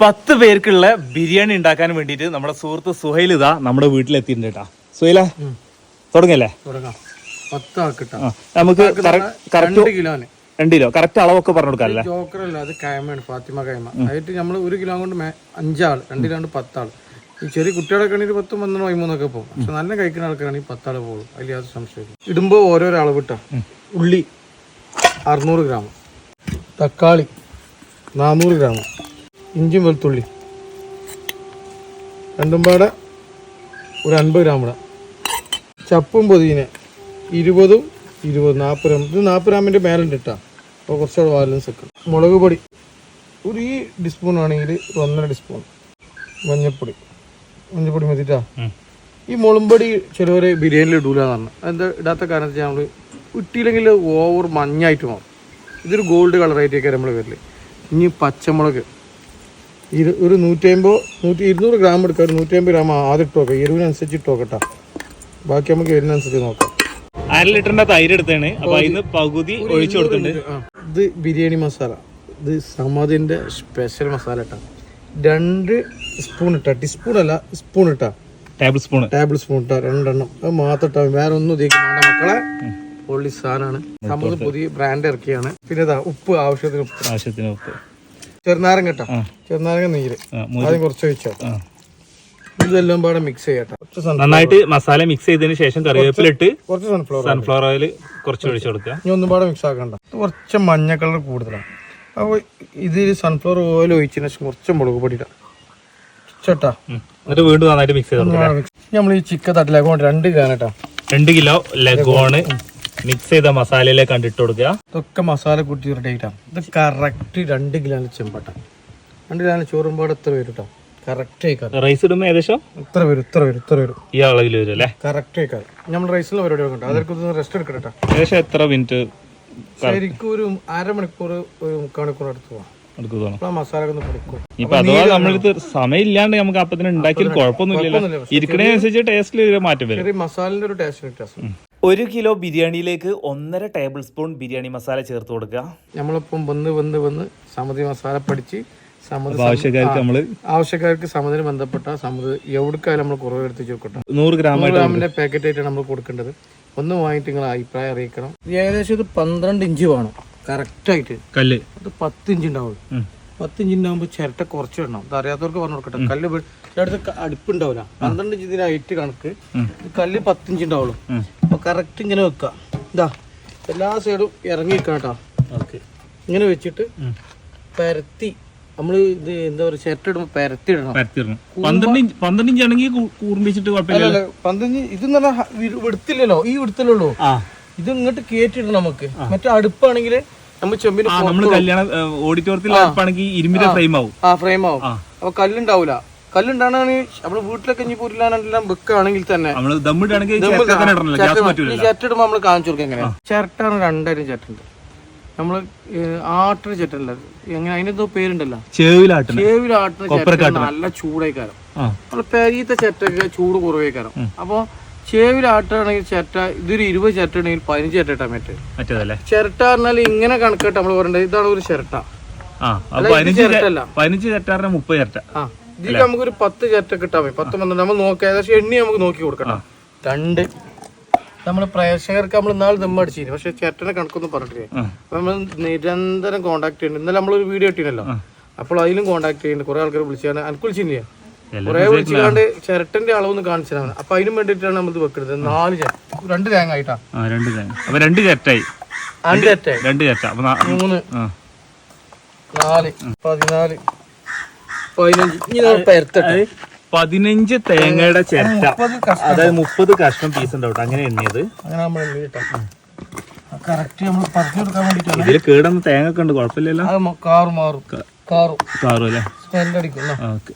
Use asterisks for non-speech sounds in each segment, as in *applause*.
പത്ത് പേർക്കുള്ള ബിരിയാണി ഉണ്ടാക്കാൻ വേണ്ടിയിട്ട് നമ്മുടെ സുഹൃത്ത് സുഹൈൽ ഇതാ നമ്മുടെ വീട്ടിലെത്തിയിട്ടുണ്ട് കേട്ടാ. സുഹൈല തുടങ്ങല്ലേ? നമുക്ക് രണ്ട് കിലോ. കറക്റ്റ് അളവൊക്കെ പറഞ്ഞു കൊടുക്കാല്ലേ ജോക്കറല്ല അത് കയമയാണ് ഫാത്തിമ കയമ അതായിട്ട് നമ്മൾ ഒരു കിലോ കൊണ്ട് അഞ്ചാൾ രണ്ട് കിലോ കൊണ്ട് പത്താൾ ഈ ചെറിയ കുട്ടികളൊക്കെ ആണെങ്കിൽ പത്തും പന്ത്രണ്ട് പതിമൂന്നൊക്കെ പോകും. പക്ഷെ നല്ല കഴിക്കുന്ന ആൾക്കാരാണെങ്കിൽ പത്താൾ പോകും. അതിൽ യാതൊരു സംശയമില്ല ഇടുമ്പോൾ ഓരോരോ അളവ് ഇട്ടാ ഉള്ളി അറുന്നൂറ് ഗ്രാം. തക്കാളി നാനൂറ് ഗ്രാം. ഇഞ്ചിയും വെളുത്തുള്ളി. രണ്ടും പാടെ ഒരു അൻപത് ഗ്രാം ഇടാം ചപ്പും പൊതിന ഇരുപതും ഇരുപത് നാൽപ്പത് ഗ്രാം. ഇത് നാൽപ്പത് ഗ്രാമിന്റെ മേലുണ്ട് ഇട്ടാ അപ്പോൾ കുറച്ചുകൂടെ ബാലൻസ് വെക്കണം മുളക് പൊടി ഒരു ഈ ഡിസ്പൂൺ ആണെങ്കിൽ ഒരു ഒന്നര ഡിസ്പൂൺ മഞ്ഞൾപ്പൊടി മഞ്ഞൾപ്പൊടി മതിട്ടാ ഈ മുളമ്പൊടി ചിലവർ ബിരിയാണിയിൽ ഇടൂല എന്നാണ് എന്താ ഇടാത്ത കാരണം വെച്ചാൽ നമ്മൾ ഇട്ടില്ലെങ്കിൽ ഓവർ മഞ്ഞായിട്ട് മാറും. ഇതൊരു ഗോൾഡ് കളറായിട്ടൊക്കെ നമ്മൾ വരില്ല ഇനി പച്ചമുളക്. ഇരു ഒരു നൂറ്റി അമ്പത് നൂറ്റി ഇരുന്നൂറ് ഗ്രാം എടുക്കാം ഒരു നൂറ്റി അമ്പത് ഗ്രാം ആദ്യം ഇട്ട് നോക്കാം. എരിവിനനുസരിച്ച് ഇട്ട് നോക്കട്ടെ. ബാക്കി നമുക്ക് എരിവിനനുസരിച്ച് നോക്കാം. അര ലിറ്ററിന്റെ തൈര് എടുത്താണ് അപ്പൊ അതിന് പകുതി ഒഴിച്ചു കൊടുത്തിട്ടുണ്ട്. ഇത് ബിരിയാണി മസാല. ഇത് സമദിന്റെ സ്പെഷ്യൽ മസാല ഇട്ടാ. രണ്ട് സ്പൂൺ ഇട്ടാ. ടീസ്പൂൺ അല്ല സ്പൂൺ ഇട്ടാ. Table spoon. ടേബിൾ സ്പൂൺ ഇട്ടാ. രണ്ടെണ്ണം. അത് മാത്രം ഇട്ടാ വേറെ ഒന്നും ഇതിലേക്ക് വേണ്ട മക്കളെ. പൊള്ളി സാധനമാണ്. നമ്മൾ പുതിയ ബ്രാൻഡ് ഇറക്കിയാണ്. പിന്നെ ഇതാ ഉപ്പ് ആവശ്യത്തിന് ഉപ്പ്. ആവശ്യത്തിന് ഉപ്പ്. ചെറുനാരങ്ങ കേട്ടോ. ചെറുനാരങ്ങ നീര്. ആദ്യം കുറച്ച് വെച്ചോ. ഇതെല്ലാം പാടെ മിക്സ് ചെയ്യട്ടെ. നന്നായിട്ട് മസാല മിക്സ് ചെയ്തതിന് ശേഷം കറിവേപ്പിലിട്ട് കുറച്ച് സൺഫ്ലവർ സൺഫ്ലവർ ഓയിൽ കുറച്ച് ഒഴിച്ചു കൊടുക്കുക. ഇനി ഒന്നും പാടെ മിക്സ് ആക്കണ്ട. കുറച്ച് മഞ്ഞ കളർ കൂടുതലാണ്. അപ്പോൾ ഇതിൽ സൺഫ്ലവർ ഓയിൽ ഒഴിച്ചതിന് ശേഷം കുറച്ച് മുളക് പൊടി ഇടാം. ചേട്ടാ ഉം. എന്നിട്ട് വീണ്ടും നന്നായിട്ട് മിക്സ് ചെയ്ത് നമ്മൾ ഈ ചിക്കൻ തട്ടിലേക്ക് കൊണ്ട് രണ്ട് കാനട്ടാ രണ്ട് കിലോ ലഗോണ്. മിക്സ് ചെയ്ത മസാലയിലേക്ക് കണ്ടിട്ട് കൊടുക്കുക. ഇതൊക്കെ മസാല കൂട്ടി ആയിട്ടാണ് ഇത് കറക്റ്റ് രണ്ട് കിലോ ചെമ്പട്ട. രണ്ട് കിലോ ചോറുമ്പാട് എത്ര വരും കേട്ടോ കറക്റ്റ് ആയിക്കാറ് റൈസ് ഇടുമ്പോൾ ഏകദേശം ഇത്ര വരും ഇത്ര വരും ഇത്ര വരും? ഈ അളവിൽ വരും അല്ലേ? കറക്റ്റ് ആയിക്കാറ് നമ്മൾ റൈസിലെ പരിപാടി വെക്കണ്ട അതൊക്കെ റെസ്റ്റ് എടുക്കട്ടെ ഏകദേശം എത്ര മിനിറ്റ് ശരിക്കും ഒരു അരമണിക്കൂർ ഒരു മുക്കാൽ മണിക്കൂർ അടുത്ത് പോകാം ഇപ്പൊ അഥവാ നമ്മളിത് സമയം ഇല്ലാണ്ട് നമുക്ക് അപ്പത്തിന് ഉണ്ടാക്കിയത് കുഴപ്പമൊന്നുമില്ലല്ലോ. ഇരിക്കണേ അനുസരിച്ച് ടേസ്റ്റിൽ മാറ്റം വരും. മസാലിന്റെ ഒരു ടേസ്റ്റ് വ്യത്യാസം. ഒരു കിലോ ബിരിയാണിയിലേക്ക് ഒന്നര ടേബിൾ സ്പൂൺ ബിരിയാണി മസാല ചേർത്ത് കൊടുക്കുക. നമ്മളിപ്പം വന്ന് വന്ന് വന്ന് സമിതി മസാല പഠിച്ച് ആവശ്യക്കാർക്ക് നമ്മൾ ആവശ്യക്കാർക്ക് സമിതിന് ബന്ധപ്പെട്ട സമിതി എവിടേക്കായാലും നമ്മൾ കുറവ് എടുത്ത് ചോക്കട്ടെ നൂറ് ഗ്രാം നൂറ് ഗ്രാമിന്റെ പാക്കറ്റ് ആയിട്ടാണ് നമ്മൾ കൊടുക്കേണ്ടത്. ഒന്ന് വാങ്ങിയിട്ട് നിങ്ങൾ അഭിപ്രായം അറിയിക്കണം. ഏകദേശം ഇത് പന്ത്രണ്ട് ഇഞ്ച് വേണം. കറക്റ്റ് ആയിട്ട്. കല്ല്. അത് പത്ത് ഇഞ്ച് ഉണ്ടാവും ഉം. പത്ത് ഇഞ്ച് ചിരട്ട കുറച്ച് ഇടണം അത് അറിയാത്തവർക്ക് പറഞ്ഞു കൊടുക്കട്ടെ. കല്ല് ക- അടുപ്പുണ്ടാവില്ല പന്ത്രണ്ട് ഇഞ്ചിന് ഹൈറ്റ് കണക്ക്. കല്ല് പത്തിഞ്ച് ഉണ്ടാവുള്ളൂ ഉം. അപ്പോൾ കറക്റ്റ് ഇങ്ങനെ വെക്കുക ഇതാ എല്ലാ സൈഡും ഇറങ്ങി കേട്ടോ ഇങ്ങനെ വെച്ചിട്ട് പരത്തി നമ്മൾ ഇത് എന്താ പറയുക ഷർട്ട് ഇടുമ്പോ പരത്തി ഇടണം പന്ത്രണ്ട് ഇഞ്ച് പന്ത്രണ്ട് ആണെങ്കിൽ കൂർമ്പിച്ചിട്ട് കുഴപ്പമില്ല. ഇതെന്ന് പറഞ്ഞാൽ വിടുത്തില്ലല്ലോ ഈ വിടുത്തിലുള്ളൂ ഇത് ഇങ്ങോട്ട് കേറ്റിടണം നമുക്ക്. മറ്റേ അടുപ്പാണെങ്കിൽ നമ്മൾ ചെമ്പിന് നമ്മൾ കല്യാണ ഓഡിറ്റോറിയത്തിൽ ഇരുമ്പിന്റെ ഫ്രെയിം ആവും. ആ ഫ്രെയിം ആവും. അപ്പൊ കല്ലുണ്ടാവൂല. കല്ലുണ്ടാണെങ്കിൽ നമ്മൾ വീട്ടിലൊക്കെ ഇനി പുരിലാണെല്ലാം വെക്കുകയാണെങ്കിൽ തന്നെ. നമ്മൾ ചിരട്ടിടുമ്പോ നമ്മൾ കാണിച്ചു കൊടുക്കുക എങ്ങനെയാ? ചിരട്ടാണ് രണ്ടായിരം ചിരട്ടുണ്ട്. നമ്മൾ ഏഹ്, ആട്ടിന് ചിരട്ടല്ല എങ്ങനെ? അതിനെന്തോ പേരുണ്ടല്ലോ. ചേവിലാട്ടണ ചിരട്ട നല്ല ചൂടായിക്കാരം നമ്മൾ പെരീത്തെ ചിരട്ടൊക്കെ ചൂട് കുറവേക്കാരം. അപ്പൊ ചേവിലാട്ടാണെങ്കിൽ ചിരട്ട ഇതൊരു ഇരുപത് ചിരട്ട ഉണ്ടെങ്കിൽ പതിനഞ്ച് ചിരട്ട പറ്റും ചിരട്ട പറഞ്ഞാൽ ഇങ്ങനെ കണക്കായിട്ട് നമ്മൾ പറയേണ്ടത് ഇതാണ് ഒരു ചിരട്ട. പതിനഞ്ച് ചേട്ടാറിന് മുപ്പത് ചേട്ടാ ആ. ഇതിൽ നമുക്കൊരു പത്ത് ചേറ്റ കിട്ടാൻ പത്ത് പന്ത്രണ്ട് നമ്മൾ നോക്കാം ഏകദേശം എണ്ണി നമുക്ക് നോക്കി കൊടുക്കണം. രണ്ട്. നമ്മൾ പ്രേക്ഷകർക്ക് നമ്മൾ ഇന്നാൾ ദമ്മ അടിച്ചിരുന്നു. പക്ഷെ ചേട്ടനെ കണക്കൊന്നും പറഞ്ഞിട്ടില്ല. അപ്പൊ നമ്മൾ നിരന്തരം കോണ്ടാക്ട് ചെയ്യുന്നുണ്ട്. ഇന്നലെ നമ്മളൊരു വീഡിയോ ഇട്ടിരുന്നല്ലോ. അപ്പോൾ അതിലും കോണ്ടാക്ട് ചെയ്യുന്നുണ്ട്. കുറെ ആൾക്കാർ വിളിച്ചാണ്. എനിക്ക് വിളിച്ചില്ല കുറെ വിളിച്ചാണ്ട് ചിരട്ടന്റെ അളവൊന്ന് കാണിച്ചതാണ്. അപ്പൊ അതിനും വേണ്ടിയിട്ടാണ് നമ്മൾ ഇത് വെക്കുന്നത് നാല് രണ്ട് തേങ്ങ ആയിട്ടാ. രണ്ട് തേങ്ങ അപ്പൊ രണ്ട് ചേട്ടായി അഞ്ച് ചിരട്ട രണ്ട് ചേട്ട മൂന്ന്. നാല്. പതിനാല്. പതിനഞ്ച് തേങ്ങയുടെ ചിരട്ട. അതായത് മുപ്പത് കഷ്ണം പീസ് ഉണ്ടാവും അങ്ങനെ എണ്ണിയത്. അങ്ങനെ നമ്മൾ എഴുതിയിട്ടാ കറക്റ്റ് നമ്മൾ പറഞ്ഞു കൊടുക്കാൻ വേണ്ടിയിട്ടാണ്. ഇതിൽ കേടുന്ന തേങ്ങ ഒക്കെ ഉണ്ട് കുഴപ്പമില്ലല്ലോ. അത് മ- കാറ് മാറും. കാറും. കാറും അല്ലേ? സ്മെല്ലടിക്കും ഓക്കെ.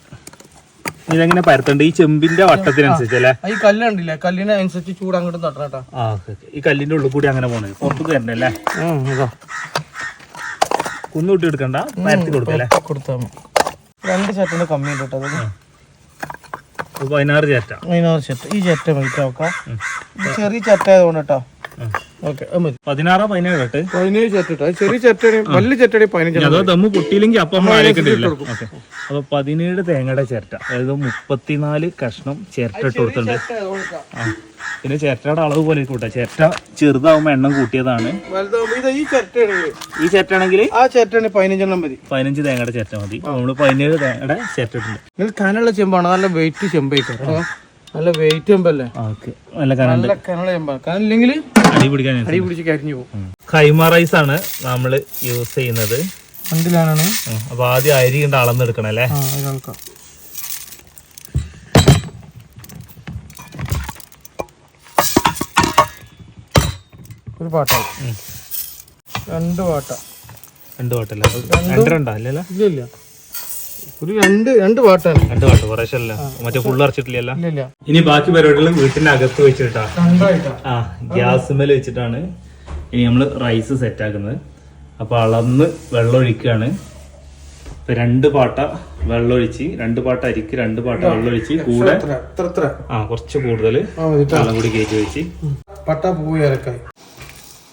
ഇതെങ്ങനെ പരത്തണ്ട്? ഈ ചെമ്പിന്റെ വട്ടത്തിനനുസരിച്ച് അല്ലേ? ഈ കല്ല് കണ്ടില്ലേ? കല്ലിനെ അനുസരിച്ച് ചൂട് അങ്ങോട്ട് തട്ടണം ആ ഓക്കെ ഈ കല്ലിന്റെ ഉള്ളിൽ കൂടി അങ്ങനെ പോണേ. പുറത്തേക്ക് തരണ്ടല്ലേ അല്ലേ? കൂട്ടി കുന്നുകൂട്ടി എടുക്കണ്ട? പരത്തി കൊടുക്കല്ലേ കൊടുത്താൽ മതി. രണ്ട് ചേട്ടന്റെ കമ്മി ഉണ്ട് കേട്ടോ പതിനാറ് ചേട്ട. ചേട്ട ഈ ചേട്ട നോക്കാം ചെറിയ ചേട്ട ആയതുകൊണ്ട് കേട്ടോ. പതിനാറോ പതിനേഴോ ചെറിയ വലിയ പതിനഞ്ച് അതോ ദമ്മ് പൊട്ടിയില്ലെങ്കിൽ അപ്പം പതിനേഴ് തേങ്ങയുടെ ചിരട്ട അതായത് മുപ്പത്തിനാല് കഷ്ണം ചേർത്തിട്ട് ഇട്ട് കൊടുത്തിട്ടുണ്ട്. ആ. പിന്നെ ചിരട്ടയുടെ അളവ് പോലെ കൂട്ടാ. ചിരട്ട ചെറുതാവുമ്പോ എണ്ണം കൂട്ടിയതാണ്. ഈ ചെറ്റാണ് ഈ ചിരട്ട ആണെങ്കിൽ ആ ചെറ്റാണ് പതിനഞ്ചെണ്ണം മതി. പതിനഞ്ച് തേങ്ങയുടെ ചിരട്ട മതി. നമ്മൾ പതിനേഴ് തേങ്ങയുടെ ചിരട്ട ഇട്ടുണ്ട് കനുള്ള ചെമ്പാണ്. നല്ല വെയിറ്റ് ചെമ്പായിട്ടോ നല്ല വെയിറ്റ് ചെമ്പല്ലേ? നല്ല നല്ല കനുള്ള ചെമ്പാണ്. കനല്ലെങ്കിൽ അടി പിടിക്കാൻ അടി പിടിച്ച് കരിഞ്ഞു പോകും. കൈമ റൈസ് ആണ് നമ്മൾ യൂസ് ചെയ്യുന്നത്. രണ്ടിലാണ്. അപ്പൊ ആദ്യം അരി കണ്ട് അളന്നെടുക്കണം അല്ലേ ആ അത് കണക്കാം ഒരു പാട്ടാവും രണ്ട് പാട്ട. രണ്ട് പാട്ടല്ല? രണ്ട് രണ്ടാ അല്ലല്ലോ ഇല്ല ഇല്ല. ഒരു രണ്ട് രണ്ട് പാട്ടാണ്. രണ്ട് പാട്ട് കുറേശ്ശെ മറ്റേ ഫുള്ള് ഇല്ല ഇനി ബാക്കി പരിപാടികളും വീട്ടിന്റെ അകത്ത് വെച്ചിട്ടാ ആ ഗ്യാസ് മേൽ വെച്ചിട്ടാണ് ഇനി നമ്മൾ റൈസ് സെറ്റ് ആക്കുന്നത് അപ്പൊ അളന്ന് വെള്ളം ഒഴിക്കുകയാണ് ഇപ്പൊ രണ്ട് പാട്ട വെള്ളം ഒഴിച്ച് രണ്ട് പാട്ട അരിക്ക് രണ്ട് പാട്ട വെള്ളം ഒഴിച്ച് കൂടെ ആ കുറച്ച് കൂടുതൽ വെള്ളം കൂടി കയറ്റി വെച്ച്. പട്ട പൂവ് ഇറക്കായി.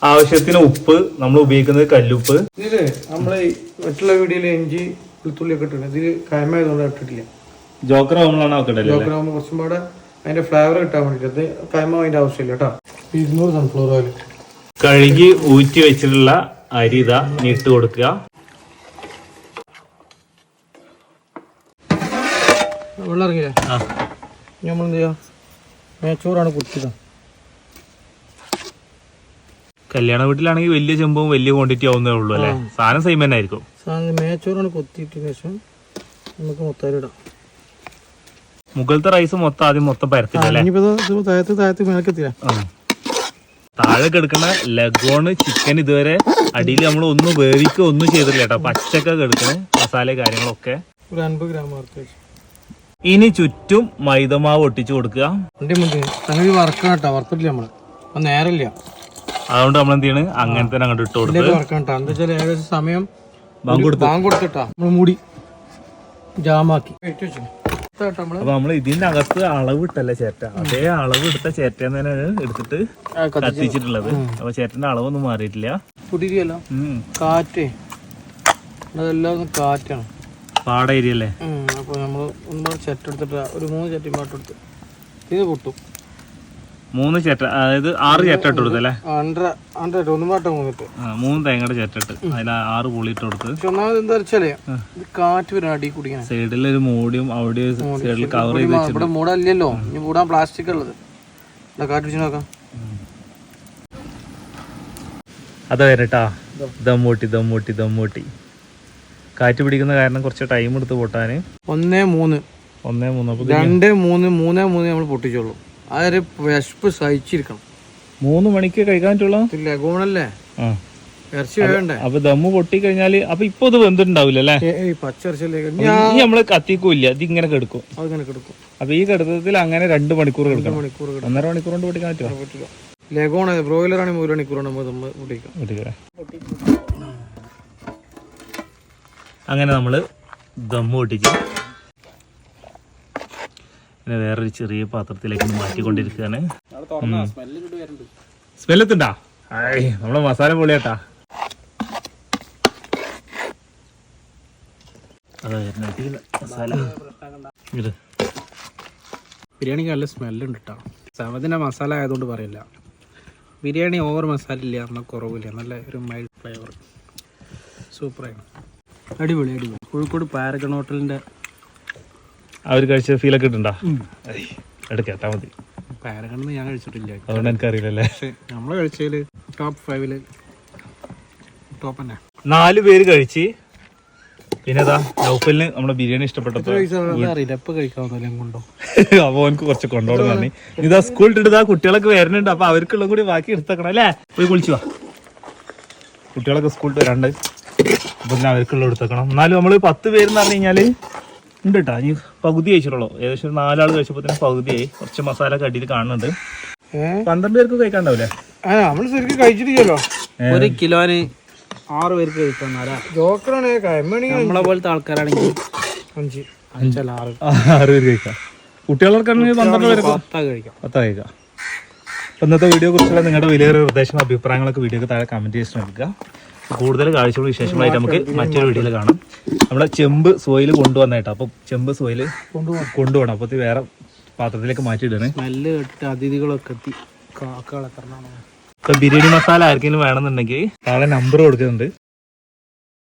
ആവശ്യത്തിന് ഉപ്പ് നമ്മൾ ഉപയോഗിക്കുന്നത് കല്ലുപ്പ്. ഇതിൽ നമ്മളെ ഈ മറ്റുള്ള വീഡിയോയിൽ ഇഞ്ചി വെളുത്തുള്ളി ഒക്കെ ഇട്ടിട്ടുണ്ട്. ഇതിൽ കയമായതുകൊണ്ട് ഇട്ടിട്ടില്ല. ജോക്കർ ആവുമ്പോഴാണ് ജോക്കർ ആവുമ്പോൾ കുറച്ചും പാടെ അതിന്റെ ഫ്ലേവർ കിട്ടാൻ വേണ്ടിട്ട്. അത് കയമ അതിന്റെ ആവശ്യമില്ല കേട്ടോ. ഇരുന്നൂറ് സൺഫ്ലവർ ഓയിൽ കഴുകി ഊറ്റി വെച്ചിട്ടുള്ള അരി ഇതാ ഇട്ട് കൊടുക്കുക. വെള്ളം ഇറങ്ങില്ലേ ആ. നമ്മൾ എന്ത് ചെയ്യാം? മേച്ചോറാണ് കുത്തിയത് കല്യാണ വീട്ടിലാണെങ്കിൽ വലിയ ചെമ്പും വലിയ ക്വാണ്ടിറ്റി ആവുന്നേ ഉള്ളൂ അല്ലേ? സാധനം സെയിം തന്നെ ആയിരിക്കും. മേച്ചോറാണ് കൊത്തിയിട്ടതിന് ശേഷം നമുക്ക് മൊത്തം മുകളിലത്തെ റൈസ് മൊത്തം ആദ്യം മൊത്തം പരത്തില്ല താഴത്ത് താഴത്ത് മേലക്കെത്തില്ല ആ. താഴെ കിടക്കുന്ന ലഗോണ് ചിക്കൻ ഇതുവരെ അടിയിൽ നമ്മൾ ഒന്നും വേവിക്കുക ഒന്നും ചെയ്തിട്ടില്ല കേട്ടോ. പച്ചക്ക കിടക്കണ മസാല കാര്യങ്ങളൊക്കെ. ഒരു അൻപത് ഗ്രാം ഇനി ചുറ്റും മൈദമാവ് ഒട്ടിച്ചു കൊടുക്കുക. വറക്കണം കേട്ടോ. വറുത്തിട്ടില്ല നമ്മൾ. അത് നേരമില്ല. അതുകൊണ്ട് നമ്മൾ എന്ത് ചെയ്യണ് അങ്ങനെ തന്നെ അങ്ങോട്ട് ഇട്ട് കൊടുത്ത് എന്താ വെച്ചാൽ ഏകദേശം സമയം ബാങ്ക് കൊടുത്ത്. ബാങ്ക് കൊടുത്തിട്ടാ. നമ്മൾ മൂടി ജാമാക്കി. അപ്പൊ നമ്മൾ ഇതിന്റെ അകത്ത് അളവ് ഇട്ടല്ലേ ചേറ്റ അതേ അളവ് എടുത്ത ചേറ്റ തന്നെയാണ് എടുത്തിട്ട് കത്തിച്ചിട്ടുള്ളത്. അപ്പൊ ചേട്ടന്റെ അളവൊന്നും മാറിയിട്ടില്ല. കുടിരിയല്ല. കാറ്റേ. അതെല്ലാം കാറ്റാണ്. പാട ഏരിയ അല്ലേ അപ്പൊ നമ്മൾ ഒന്നുകൂടെ ചെറ്റ് എടുത്തിട്ട് ഒരു മൂന്ന് ചട്ടി പാട്ടെടുത്ത് ഇത് പൊട്ടും. മൂന്ന് ചേട്ട അതായത് ആറ് ചേറ്റ ഇട്ട് കൊടുത്തു അല്ലേ? മൂന്ന് തേങ്ങയുടെ ചേറ്റ ഇട്ട് അതിൽ ആറ് പുളി ഇട്ട് കൊടുത്ത് കാറ്റ് വരും അടി കുടിക്കാൻ സൈഡിൽ ഒരു മൂടിയും അവിടെ സൈഡിൽ കവർ ചെയ്ത് ഇവിടെ മൂടല്ലല്ലോ. ഇനി മൂടാൻ പ്ലാസ്റ്റിക് ഉള്ളത്. കാറ്റ് വെച്ച് നോക്കാം. അതാ വരട്ടാ. ദമ്മൂട്ടി ദമ്മൂട്ടി ദമ്മൂട്ടി കാറ്റ് പിടിക്കുന്ന കാരണം കുറച്ച് ടൈം എടുത്ത് പൊട്ടാന്. ഒന്നേ മൂന്ന്. ഒന്നേ മൂന്ന്. രണ്ട് മൂന്ന് മൂന്നേ മൂന്ന് നമ്മൾ പൊട്ടിച്ചോളൂ. അതൊരു വിശപ്പ് സഹിച്ചിരിക്കണം. മൂന്ന് മണിക്ക് കഴിക്കാൻ പറ്റുള്ളൂ ഇത് ലഗോണല്ലേ ആ. ഇറച്ചി വേണ്ടേ? അപ്പൊ ദമ്മ് പൊട്ടി കഴിഞ്ഞാൽ അപ്പൊ ഇപ്പൊ ഇത് വെന്തിട്ടുണ്ടാവില്ല അല്ലേ? നമ്മൾ കത്തിക്കൂല്ല ഇത് ഇങ്ങനെ കെടുക്കും. കിടക്കും. അപ്പൊ ഈ കെടുത്തത്തിൽ അങ്ങനെ രണ്ട് മണിക്കൂർ മണിക്കൂർ ഒന്നര മണിക്കൂർ കൊണ്ട് പൊട്ടിക്കാൻ പറ്റുമോ പറ്റില്ല ബ്രോയിലർ ആണെങ്കിൽ ഒരു മണിക്കൂറാണ് നമ്മൾ നമ്മൾ പൊട്ടിക്കാം. പൊട്ടിക്ക.래 അങ്ങനെ നമ്മൾ ദമ്മ പൊട്ടിച്ച് പിന്നെ വേറൊരു ചെറിയ പാത്രത്തിലേക്ക് മാറ്റിക്കൊണ്ടിരിക്കുകയാണ്. സ്മെല്ലത്തുണ്ടാ? നമ്മളെ മസാല പൊളിയാട്ടാ. അതാ വരുന്നത് അടിയില്ല മസാല. ഇത് ബിരിയാണിക്ക് നല്ല സ്മെല്ലുണ്ട് കേട്ടോ സമതിന്റെ മസാല ആയതുകൊണ്ട് പറയില്ല. ബിരിയാണി ഓവർ മസാല ഇല്ല എന്നാൽ കുറവില്ല. നല്ല ഒരു മൈൽഡ് ഫ്ലേവർ സൂപ്പറാണ്. അടിപൊളി അടിപൊളി. കോഴിക്കോട് പാരഗൺ ഹോട്ടലിന്റെ അവർ കഴിച്ച ഫീലൊക്കെ ഇട്ടുണ്ടാ? എടുക്കേട്ടാ മതി. പാരഗണ് ഞാൻ കഴിച്ചിട്ടില്ല. അതുകൊണ്ട് എനിക്കറിയില്ലല്ലേ? നമ്മൾ കഴിച്ചതിൽ ടോപ്പ് ഫൈവിൽ ടോപ്പ് തന്നെ. നാല് പേര് കഴിച്ച് പിന്നെ അതാ നൗഫലിന് നമ്മുടെ ബിരിയാണി ഇഷ്ടപ്പെട്ടത് കൊണ്ടോ. *laughs* അപ്പൊ അവനക്ക് കുറച്ച് ഇതാ സ്കൂൾ ഇട്ടിട്ട് കുട്ടികളൊക്കെ വരുന്നുണ്ട്. അപ്പൊ അവർക്കുള്ള കൂടി ബാക്കി എടുത്തേക്കണം അല്ലേ? പോയി കുളിച്ചു വാ. കുട്ടികളൊക്കെ സ്കൂളിൽ വരാണ്ട്. അപ്പൊ പിന്നെ അവർക്കുള്ള എടുത്തേക്കണം. എന്നാലും നമ്മൾ പത്ത് എന്ന് പറഞ്ഞു കഴിഞ്ഞാൽ ഉണ്ട് കേട്ടോ ഇനി പകുതി കഴിച്ചിട്ടുള്ളൂ. ഏകദേശം ഒരു നാലാൾ കഴിച്ചപ്പോ തന്നെ പകുതിയായി കുറച്ച് മസാല കടിയിൽ കാണുന്നുണ്ട്. പന്ത്രണ്ട് പേർക്ക് കഴിക്കാണ്ടാവില്ലേ നമ്മൾ ശരിക്കും കഴിച്ചിട്ടില്ലല്ലോ. ഒരു കിലോന് ആറ് പേർക്ക് കഴിക്കാം നാലാ ജോക്കറാണ് കൈമണി നമ്മളെ പോലത്തെ ആൾക്കാരാണെങ്കിൽ അഞ്ച്. അഞ്ചല്ല ആറ്. ആറ് പേര് കഴിക്കാം. കുട്ടികൾക്കാണെങ്കിൽ പന്ത്രണ്ട് പേർക്ക് പത്താ കഴിക്കാം. പത്താ കഴിക്കാം. ഇന്നത്തെ വീഡിയോ കുറിച്ചുള്ള നിങ്ങളുടെ വലിയൊരു നിർദ്ദേശങ്ങളും അഭിപ്രായങ്ങളൊക്കെ വീഡിയോക്ക് താഴെ കമന്റ് ചെയ്ത് ശ്രമിക്കുക കൂടുതൽ കാഴ്ചകളും വിശേഷങ്ങളായിട്ട് നമുക്ക് മറ്റൊരു വീഡിയോയിൽ കാണാം. നമ്മളെ ചെമ്പ് സോയിൽ കൊണ്ടുവന്നേട്ടോ അപ്പോൾ ചെമ്പ് സോയിൽ കൊണ്ടുപോകണം അപ്പോൾ വേറെ പാത്രത്തിലേക്ക് മാറ്റിയിടണേ. നല്ല ഇട്ട് അതിഥികളൊക്കെ എത്തി. ഇപ്പൊ ബിരിയാണി മസാല ആർക്കെങ്കിലും വേണമെന്നുണ്ടെങ്കിൽ താഴെ നമ്പർ കൊടുക്കുന്നുണ്ട്.